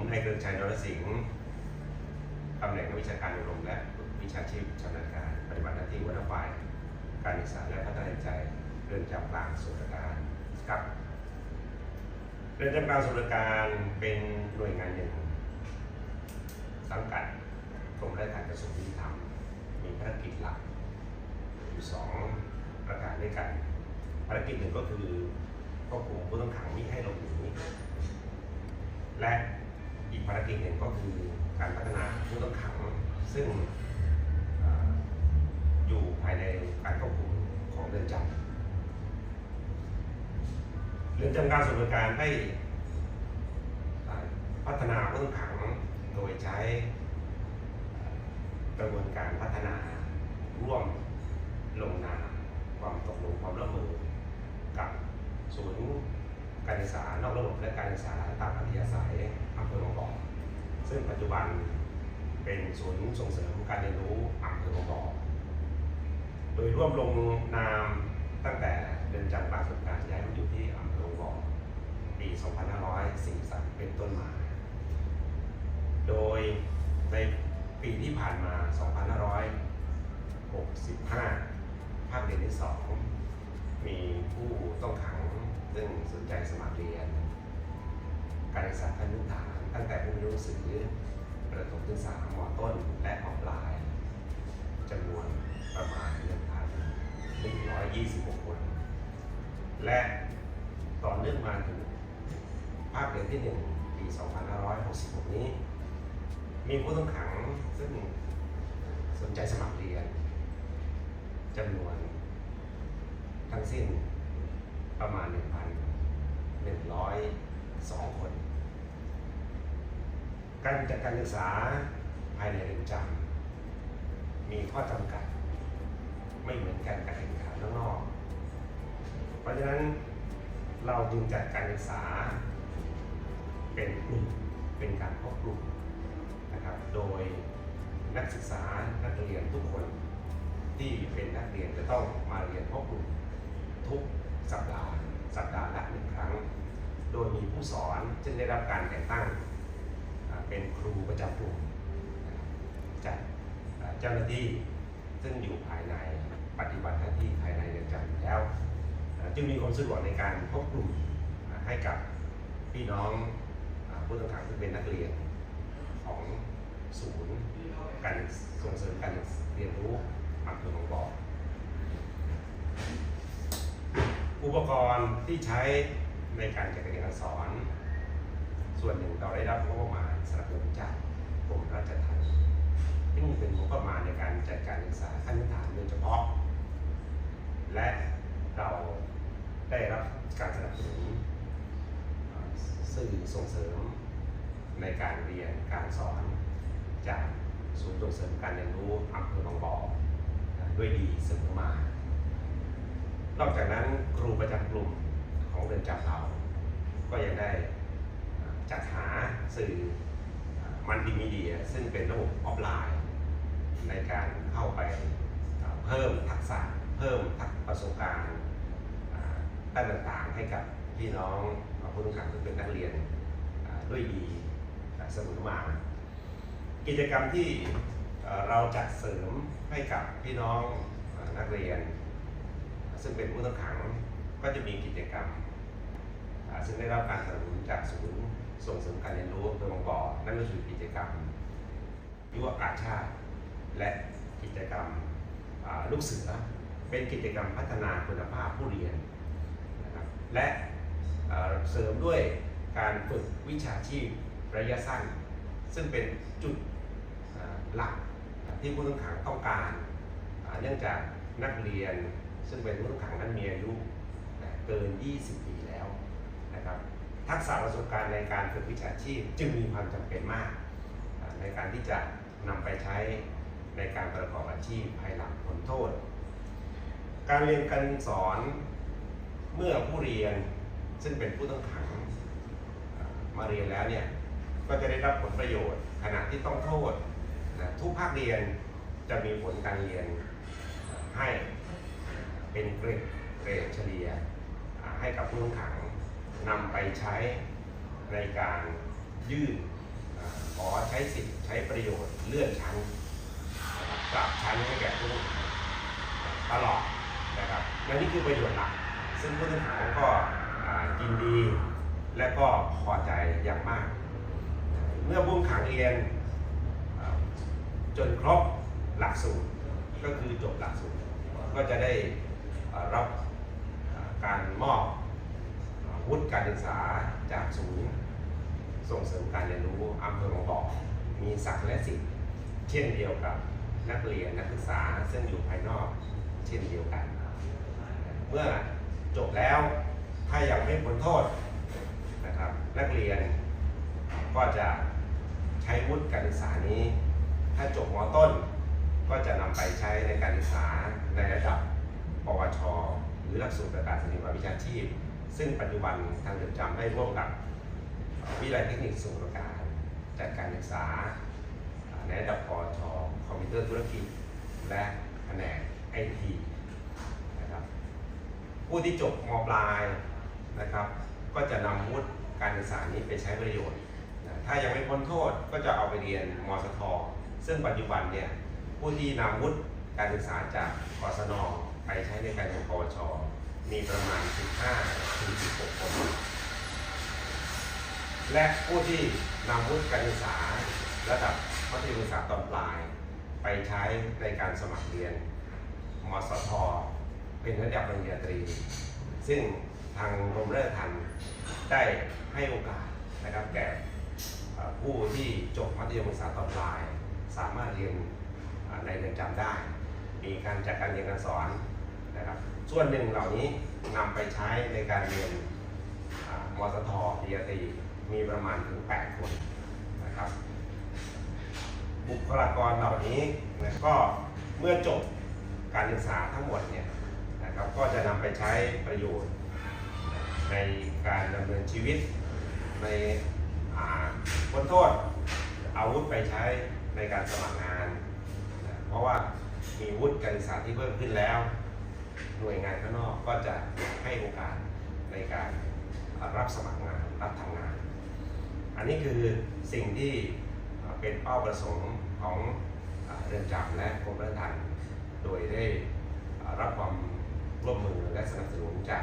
ผมนายเกริงชัยนรสิงห์ตำแหน่งนักวิชาการอบรมและวิชาชีพชำนาญการ ปฏิบัติหน้าที่หัวหน้าฝ่าย การศึกษาและพัฒนาใจเรือนจำกลางส่วนรการครับเรือนจำกลางส่วนรการเป็นหน่วยงานหนึ่งสังกัดกรมราชการกระทรวงยุติธรรมมีภารกิจหลักอยู่สองประการด้วยกันภารกิจหนึ่งก็คือควบคุมผู้ต้องขังมิให้หลบหนีและ อีกภารกิจหนึ่งก็คือการพัฒนาผู้ต้องขัง ซึ่งออยู่ภายในการควบคุมของเรือนจำเรือนจำการส่วนราชการได้พัฒนาผู้ต้องขังโดยใช้กระบวนการพัฒนาร่วมลงนามความตกลงความร่วมมือกับศูนย์ การศึกษานอกระบบและการศึกษาตามอัธยาศัยอำเภอบางบ่อซึ่งปัจจุบันเป็นศูนย์ส่งเสริมการเรียนรู้อำเภอบางบ่อโดยร่วมลงนามตั้งแต่เดินจำกลางส่วนการย้ายมาอยู่ที่อำเภอบางบ่อปี 2543 เป็นต้นมา โดยในปีที่ผ่านมา 2565 ภาคเรียนที่ 2 มีผู้ต้องขังซึ่งสนใจสมัครเรียน การศึกษาขั้นพื้นฐานตั้งแต่ผู้มีหนังสือประถมศึกษามอต้นและมปลายจำนวนประมาณ1,126 คน และต่อเนื่องมาถึงภาคเรียนที่ 1 ปี 2566 นี้ มีผู้ต้องขังซึ่งสนใจสมัครเรียนจำนวน ทั้งสิ้นประมาณ 1,102 คน การจัดการศึกษาภายในเรือนจำมีข้อจำกัด ไม่เหมือนกันกับแข่งขันข้างนอก เพราะฉะนั้นเราจึงจัดการศึกษาเป็นกลุ่มเป็นการพบกลุ่มนะครับ โดยนักศึกษานักเรียนทุกคนที่เป็นนักเรียนจะต้องมาเรียนพบกลุ่ม ทุกสัปดาห์สัปดาห์ละหนึ่งครั้ง โดยมีผู้สอนซึ่งได้รับการแต่งตั้งเป็นครูประจำกลุ่มจากเจ้าหน้าที่ซึ่งอยู่ภายในปฏิบัติหน้าที่ภายในเรือนจำอยู่แล้ว จึงมีความสะดวกในการพบกลุ่มให้กับพี่น้องผู้ต้องขังที่เป็นนักเรียนของศูนย์การส่งเสริมการเรียนรู้อำเภอบางบ่อ อุปกรณ์ที่ใช้ในการจัดการเรียนการสอน ส่วนหนึ่งเราได้รับงบประมาณสนับสนุนจากกรมราชทัณฑ์ซึ่งเป็นงบประมาณในการจัดการศึกษาขั้นพื้นฐานโดยเฉพาะ และเราได้รับการสนับสนุนสื่อส่งเสริมในการเรียนการสอนจากศูนย์ส่งเสริมการเรียนรู้อำเภอบางบ่อด้วยดีเสมอมา นอกจากนั้นครูประจำกลุ่มของเรือนจำเรา ก็ยังได้จัดหาสื่อมัลติมีเดีย ซึ่งเป็นระบบออฟไลน์ ในการเข้าไปเพิ่มทักษะ เพิ่มทักษะประสบการณ์ด้านต่างๆให้กับพี่น้องผู้ต้องขังที่เป็นนักเรียนด้วยดีเสมอมา กิจกรรมที่เราจัดเสริมให้กับพี่น้องนักเรียน ซึ่งเป็นผู้ต้องขังก็จะมีกิจกรรม ซึ่งได้รับการสนับสนุนจากศูนย์ส่งเสริมการเรียนรู้อำเภอบางบ่อนั่นก็คือกิจกรรมยุวกาชาติ และกิจกรรมลูกเสือเป็นกิจกรรมพัฒนาคุณภาพผู้เรียนนะครับและเสริมด้วยการฝึกวิชาชีพระยะสั้น ซึ่งเป็นจุดหลักที่ผู้ต้องขังต้องการ เนื่องจากนักเรียน ซึ่งเป็นผู้ต้องขังนั้นมีอายุเกิน 20 ปีแล้วนะครับทักษะประสบการณ์ในการฝึกวิชาชีพจึงมีความจำเป็นมาก ในการที่จะนำไปใช้ในการประกอบอาชีพภายหลังพ้นโทษ การเรียนการสอนเมื่อผู้เรียนซึ่งเป็นผู้ต้องขังมาเรียนแล้วเนี่ยก็จะได้รับผลประโยชน์ขณะที่ต้องโทษนะทุกภาคเรียนจะมีผลการเรียนให้ เป็นเกรดเกรดเฉลี่ยให้กับผู้ต้องขังนำไปใช้ในการยื่นขอใช้สิทธิ์ใช้ประโยชน์เลื่อนชั้นนะครับปรับชั้นให้แก่ผู้ต้องหาตลอดนะครับและนี่คือประโยชน์หลักซึ่งผู้ต้องหาก็ยินดีและก็พอใจอย่างมาก เมื่อผู้ต้องขังเรียนจนครบหลักสูตรก็คือจบหลักสูตรก็จะได้ รับการมอบวุฒิการศึกษาจากศูนย์ส่งเสริมการเรียนรู้อำเภอบางบ่อมีศักย์และสิทธิ์เช่นเดียวกับนักเรียนนักศึกษาซึ่งอยู่ภายนอกเช่นเดียวกัน เมื่อจบแล้วถ้ายังไม่พ้นโทษนะครับนักเรียนก็จะใช้วุฒิการศึกษานี้ ถ้าจบมต้นก็จะนำไปใช้ในการศึกษาในระดับ ปวช หรือหลักสูตรประกาศนียบัตรวิชาชีพ ซึ่งปัจจุบันทางเรือนจำได้ร่วมกับวิทยาลัยเทคนิคสูงประการจัดการศึกษาในระดับปวช คอมพิวเตอร์ธุรกิจ และแผนกไอทีนะครับผู้ที่จบมปลายนะครับ ก็จะนำวุฒิการศึกษานี้ไปใช้ประโยชน์นะถ้ายังไม่พ้นโทษก็จะเอาไปเรียนมสท ซึ่งปัจจุบันเนี่ยผู้ที่นำวุฒิการศึกษาจากกศน ไปใช้ในการเรียนปวช มีประมาณ 15ถึง16 คน และผู้ที่นำวุฒิการศึกษาระดับมัธยมศึกษาตอนปลาย ไปใช้ในการสมัครเรียนมสทเป็นระดับปริญญาตรี ซึ่งทางกรมราชทัณฑ์ได้ให้โอกาสนะครับแก่ผู้ที่จบมัธยมศึกษาตอนปลาย สามารถเรียนในเรือนจำได้ มีการจัดการเรียนการสอน นะครับ ส่วนหนึ่งเหล่านี้นำไปใช้ในการเรียนมสทปริญญาตรีมีประมาณถึง 8 คนนะครับบุคลากรเหล่านี้นะก็เมื่อจบการศึกษาทั้งหมดเนี่ยนะครับก็จะนำไปใช้ประโยชน์ในการดำเนินชีวิตในพ้นโทษเอาวุธไปใช้ในการสมัครงานนะเพราะว่ามีวุฒิการศึกษาที่เพิ่มขึ้นแล้ว หน่วยงานข้างนอกก็จะให้โอกาสในการรับสมัครงานรับทำงาน อันนี้คือสิ่งที่เป็นเป้าประสงค์ของเรือนจำและกรมราชทัณฑ์โดยได้รับความร่วมมือและสนับสนุนจาก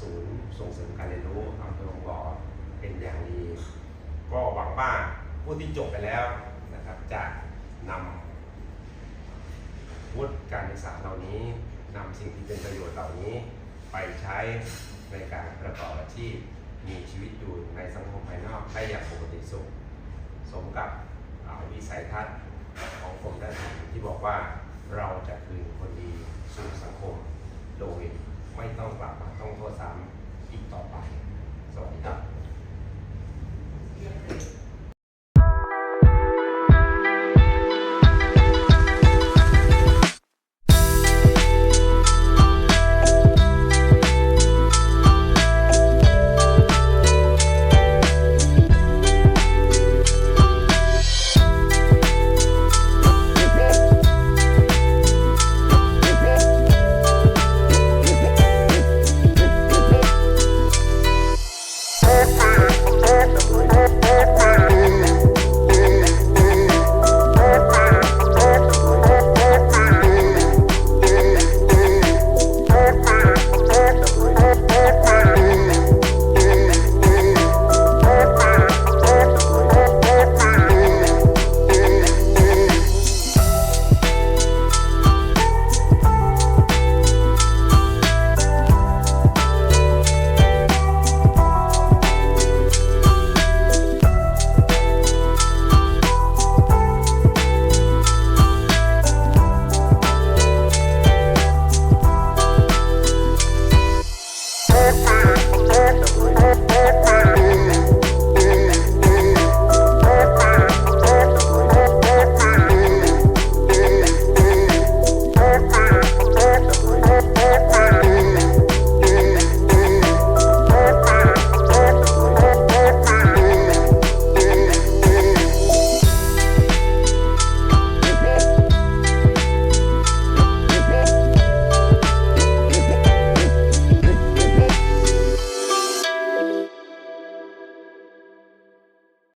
ศูนย์ส่งเสริมการเรียนรู้อำเภอบางบ่อเป็นอย่างดี ก็หวังว่าผู้ที่จบไปแล้วนะครับจะนำวุฒิการศึกษาเหล่านี้ นำสิ่งที่เป็นประโยชน์เหล่านี้ ไปใช้ในการประกอบอาชีพมีชีวิตอยู่ในสังคมภายนอกได้อย่างปกติสุข สมกับวิสัยทัศน์ของผรมราชทัณฑ์ที่บอกว่าเราจะคืนคนดีสู่สังคม โดยไม่ต้องกลับมาต้องโทษซ้ำอีกต่อไป สวัสดีครับ